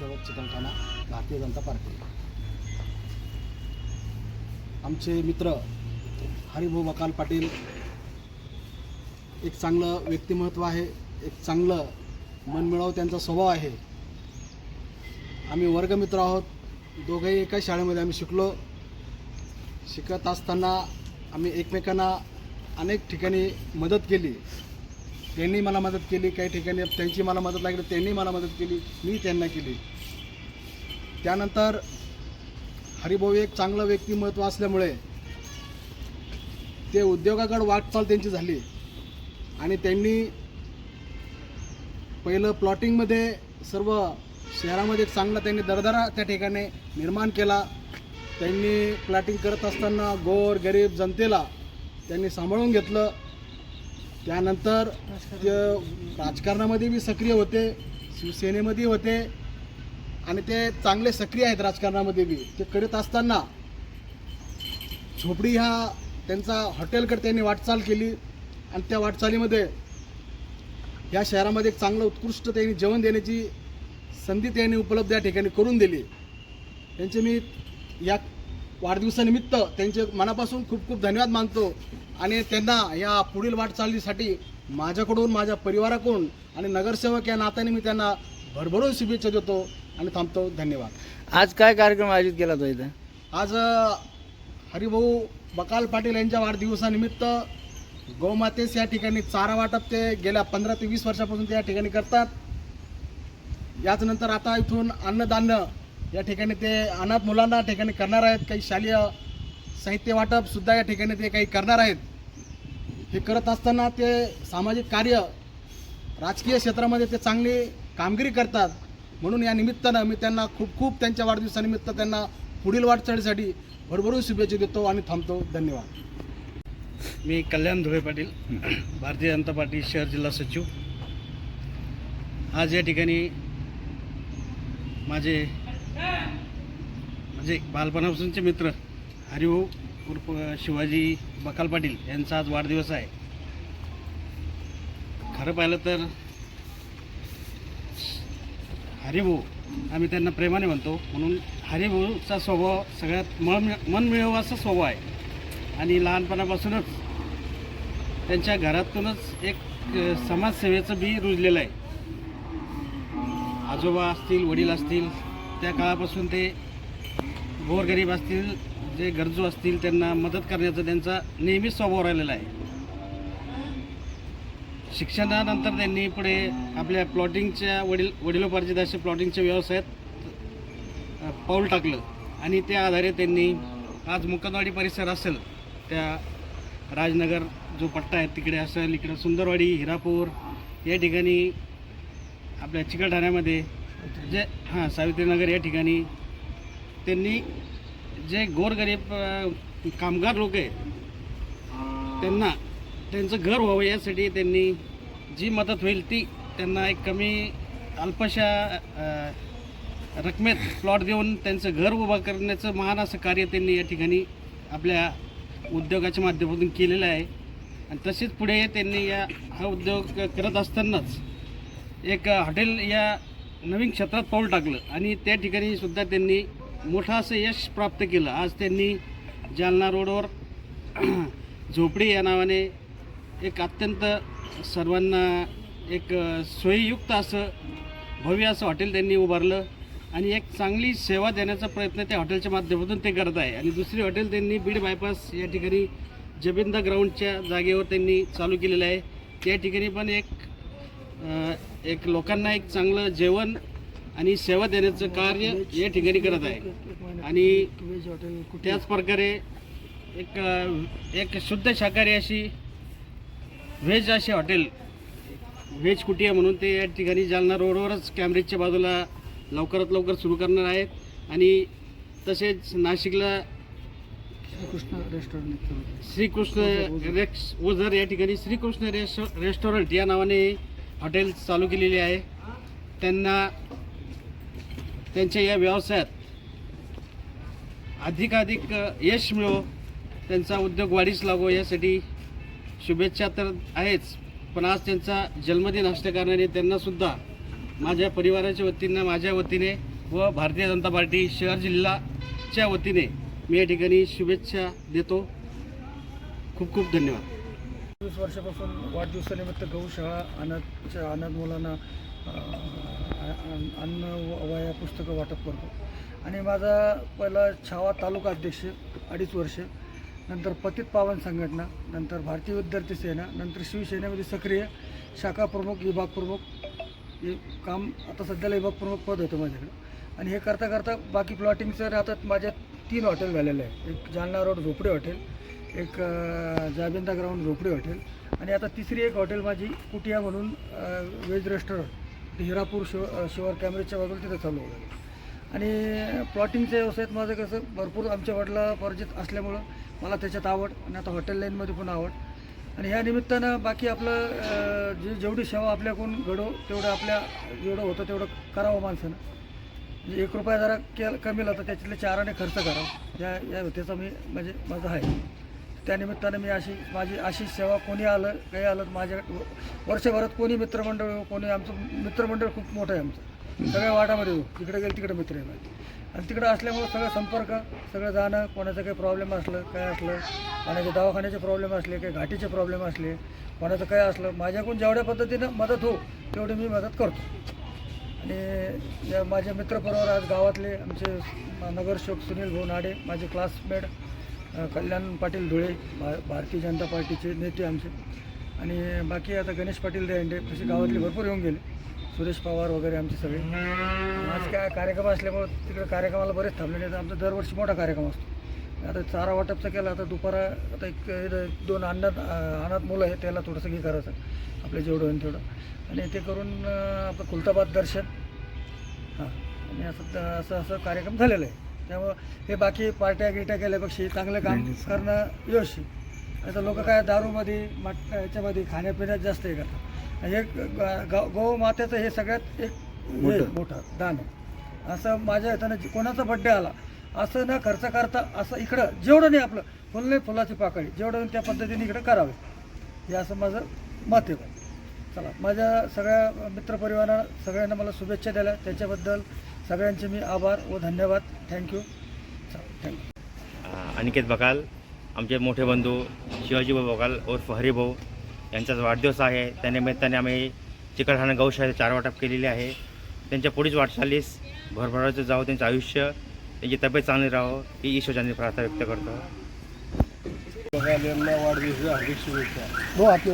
नगरसेवक चिकलठाणा भारतीय जनता पार्टी. आमचे मित्र हरिभाऊ बकाल पाटील एक चांगलं व्यक्तिमत्व आहे एक चांगलं मनमिळाव त्यांचा स्वभाव आहे. आम्ही वर्गमित्र आहोत दोघंही एकाच शाळेमध्ये आम्ही शिकलो. शिकत असताना आम्ही एकमेकांना अनेक ठिकाणी मदत केली. त्यांनी मला मदत केली काही ठिकाणी त्यांची मला मदत लागली त्यांनी मला मदत केली मी त्यांना केली. त्यानंतर हरिभाऊ एक चांगलं व्यक्तिमत्व असल्यामुळे ते उद्योगाकडे वाटचाल त्यांची झाली. आणि त्यांनी पहिलं प्लॉटिंगमध्ये सर्व शहरामध्ये एक चांगला त्यांनी दरदरा त्या ठिकाणी निर्माण केला. त्यांनी प्लॉटिंग करत असताना गोर गरीब जनतेला त्यांनी सांभाळून घेतलं. त्यानंतर राजकारणामध्ये बी सक्रिय होते शिवसेनेमध्ये होते आणि ते चांगले सक्रिय आहेत राजकारणामध्ये बी. ते करत असताना झोपडी ह्या त्यांचा हॉटेलकडे त्यांनी वाटचाल केली आणि त्या वाटचालीमध्ये या शहरामध्ये एक चांगलं उत्कृष्ट त्यांनी जेवण देण्याची संधी त्यांनी उपलब्ध या ठिकाणी करून दिली. त्यांचे मी या वाढदिवसानिमित्त त्यांचे मनापासून खूप खूप धन्यवाद मानतो आणि त्यांना या पुढील वाटचालीसाठी माझ्याकडून माझ्या परिवाराकडून आणि नगरसेवक या नात्याने मी त्यांना भरभरून शुभेच्छा देतो आणि थांबतो. धन्यवाद. आज काय कार्यक्रम आयोजित केला तो इथं? आज अ, हरिभाऊ बकाल पाटील यांच्या वाढदिवसानिमित्त गोमातेस या ठिकाणी चारा वाटप ते गेल्या पंधरा ते वीस वर्षापासून ते या ठिकाणी करतात. याच नंतर आता इथून अन्नदान या ठिकाणी ते अनाथ मुलांना या ठिकाणी करणार आहेत. काही शालेय साहित्य वाटप सुद्धा या ठिकाणी ते काही करणार आहेत. हे करत असताना ते सामाजिक कार्य राजकीय क्षेत्रामध्ये ते चांगली कामगिरी करतात. म्हणून या निमित्तानं मी त्यांना खूप खूप त्यांच्या वाढदिवसानिमित्त त्यांना पुढील वाटचालीसाठी भरभरून शुभेच्छा देतो आणि थांबतो. धन्यवाद. मी कल्याण धुळे पाटील भारतीय जनता पार्टी शहर जिल्हा सचिव. आज या ठिकाणी माझे म्हणजे बालपणापासूनचे मित्र हरिभाऊ उर्फ शिवाजी बकाल पाटील यांचा आज वाढदिवस आहे. खरं पाहिलं तर हरिभाऊ आम्ही त्यांना प्रेमाने म्हणतो. म्हणून हरिभाऊचा स्वभाव सगळ्यात मन मनमिळावा स्वभाव आहे. आणि लहानपणापासूनच त्यांच्या घरातूनच एक समाजसेवेचं बी रुजलेलं आहे. आजोबा असतील वडील असतील त्या काळापासून ते गोरगरीब असतील जे गरजू असतील त्यांना मदत करण्याचा त्यांचा नेहमीच स्वभाव राहिलेला आहे. शिक्षणानंतर त्यांनी पुढे आपल्या प्लॉटिंगच्या वडील वडिलोपार्जित असे प्लॉटिंगच्या व्यवसायात पाऊल टाकलं. आणि त्या आधारे त्यांनी आज मुकंदवाडी परिसर असेल त्या राजनगर जो पट्टा आहे तिकडे असेल इकडं सुंदरवाडी हिरापूर या ठिकाणी आपल्या चिकलठाण्यामध्ये जे हां सावित्रीनगर या ठिकाणी त्यांनी जे गोरगरीब कामगार लोक आहेत त्यांना त्यांचं घर व्हावं यासाठी त्यांनी जी मदत होईल ती त्यांना एक कमी अल्पशा रकमेत प्लॉट देऊन त्यांचं घर उभं करण्याचं महान असं कार्य त्यांनी या ठिकाणी आपल्या उद्योगाच्या माध्यमातून केलेलं आहे. आणि तसेच पुढे त्यांनी या हा उद्योग करत असतानाच एक हॉटेल या नवीन क्षेत्रात पाऊल टाकलं आणि त्या ठिकाणी सुद्धा त्यांनी मोठं असं यश प्राप्त केलं. आज त्यांनी जालना रोडवर झोपडी या नावाने एक अत्यंत सर्वांना एक सोयीयुक्त असं भव्य असं हॉटेल त्यांनी उभारलं आणि एक चांगली सेवा देण्याचा प्रयत्न त्या हॉटेलच्या माध्यमातून ते करत आहे. आणि दुसरी हॉटेल त्यांनी बीड बायपास या ठिकाणी जबिंदा ग्राउंडच्या जागेवर त्यांनी चालू केलेलं आहे. त्या ठिकाणी पण एक एक लोकांना एक चांगलं जेवण आणि सेवा देण्याचं कार्य या ठिकाणी करत आहे. आणि त्याच प्रकारे एक एक शुद्ध शाकाहारी अशी व्हेज अशी हॉटेल. व्हेज कुटिया म्हणून ते या ठिकाणी जालना रोडवरच कॅम्ब्रिजच्या बाजूला लवकरात लवकर सुरू करणार आहेत. आणि तसेच नाशिकला कृष्ण रेस्टॉरंट श्रीकृष्ण रेक्स ओझर या ठिकाणी श्रीकृष्ण रेस रेस्टॉरंट या नावाने हॉटेल चालू केलेली आहे. त्यांना त्यांच्या या व्यवसायात अधिकाधिक यश मिळो त्यांचा उद्योग वाढीस लागो यासाठी शुभेच्छा तर आहेच पण आज त्यांचा जन्मदिन असल्याकारणाने त्यांनासुद्धा माझ्या परिवाराच्या वतीनं माझ्या वतीने व भारतीय जनता पार्टी शहर जिल्हाच्या वतीने मी या ठिकाणी शुभेच्छा देतो. खूप खूप धन्यवाद. वीस वर्षापासून वाढदिवसानिमित्त गौशाळा अनाथच्या अनाथ मुलांना अन्न- अन्न व- वया पुस्तकं वाटप करतो. आणि माझा पहिला छावा तालुका अध्यक्ष अडीच वर्ष. नंतर पतित पावन संघटना नंतर भारतीय विद्यार्थी सेना नंतर शिवसेनेमध्ये सक्रिय शाखा प्रमुख विभाग प्रमुख. हे काम आता सध्याला विभाग प्रमुख पद होतं माझ्याकडे. आणि हे करता करता बाकी प्लॉटिंगचं आता माझ्या तीन हॉटेल झालेलं आहे एक जालना रोड झोपडे हॉटेल एक जाबिंदा ग्राउंड झोपडे हॉटेल आणि आता तिसरी एक हॉटेल माझी कुटिया म्हणून वेज व्हेज रेस्टॉरंट हिरापूर शिव शिवार कॅमेरेच्या बाजूला तिथं चालू होतं. आणि प्लॉटिंगच्या व्यवसायात माझं कसं भरपूर आमच्या वडिला परिचित असल्यामुळं मला त्याच्यात आवड आणि आता हॉटेल लाईनमध्ये पण आवड. आणि ह्या निमित्तानं बाकी आपलं जी जे जेवढी सेवा आपल्याकडून घडो तेवढं आपल्या जेवढं होतं तेवढं करावं माणसानं. म्हणजे एक रुपया जरा के कमी लागतं त्याच्यातले चाराने खर्च करावा. या या होत्याचा मी म्हणजे माझं आहे. त्यानिमित्तानं मी अशी माझी अशी सेवा कोणी आलं काही आलं माझ्या वर्षभरात कोणी मित्रमंडळ हो कोणी आमचं मित्रमंडळ खूप मोठं आहे आमचं. सगळ्या वाटामध्ये हो तिकडे गेलं तिकडे मित्र आहे माझे आणि तिकडं असल्यामुळं सगळं संपर्क सगळं जाणं कोणाचं काही प्रॉब्लेम असलं काय असलं कोणाचे दवाखान्याचे प्रॉब्लेम असले काही घाटीचे प्रॉब्लेम असले कोणाचं काय असलं माझ्याकडून जेवढ्या पद्धतीनं मदत हो तेवढी मी मदत करतो. आणि या माझे मित्रपरिवार आज गावातले आमचे नगरसेवक सुनील भाऊ नाडे माझे क्लासमेट कल्याण पाटील धुळे भा भारतीय जनता पार्टीचे नेते आमचे. आणि बाकी आता गणेश पाटील देंडे तसे गावातले भरपूर येऊन गेले. सुरेश पवार वगैरे आमचे सगळे. आज काय कार्यक्रम असल्यामुळं तिकडे कार्यक्रमाला बरेच थांबलेले आहेत. आमचा दरवर्षी मोठा कार्यक्रम असतो. आता चारा वाटपचा केला आता दुपारा आता एक दोन अनाथ अनाथ मुलं आहे त्याला थोडंसं हे करायचं आपलं जेवढं होईल तेवढं. आणि ते करून आपलं खुलताबाद दर्शन. हां. आणि असं असं असं कार्यक्रम झालेला आहे. त्यामुळं हे बाकी पार्ट्या गिट्या केल्यापेक्षा चांगलं काम करणं व्यवस्थित आता लोक काय दारूमध्ये मट याच्यामध्ये खाण्यापिण्यात जास्त हे करतात. हे ग- मातेचं हे सगळ्यात एक मोठं. दान आहे. असं माझ्या हातानं कोणाचा बड्डे आला असं न खर्च करता असं इकडं जेवढं नाही आपलं फुल नाही फुलाची पाकळी जेवढं त्या पद्धतीने इकडं करावे. हे असं माझं मत आहे. चला माझ्या सगळ्या मित्रपरिवाराला सगळ्यांना मला शुभेच्छा द्यायला. त्याच्याबद्दल सगळ्यांचे मी आभार व धन्यवाद. थँक्यू थँक्यू अनिकेत बकाल आमचे मोठे बंधू शिवाजीभाऊ बकाल उर्फ हरिभाऊ यांचा वाढदिवस आहे. त्या निमित्ताने आम्ही चिकलठाणा गौशाळेत चार वाटप केलेले आहे. त्यांच्या पुढील वाटचालीस भरभराचं जावं त्यांचं आयुष्य त्यांची तब्येत चांगली राहावं ही ईश्वरांनी प्रार्थना व्यक्त करतो. हो आपली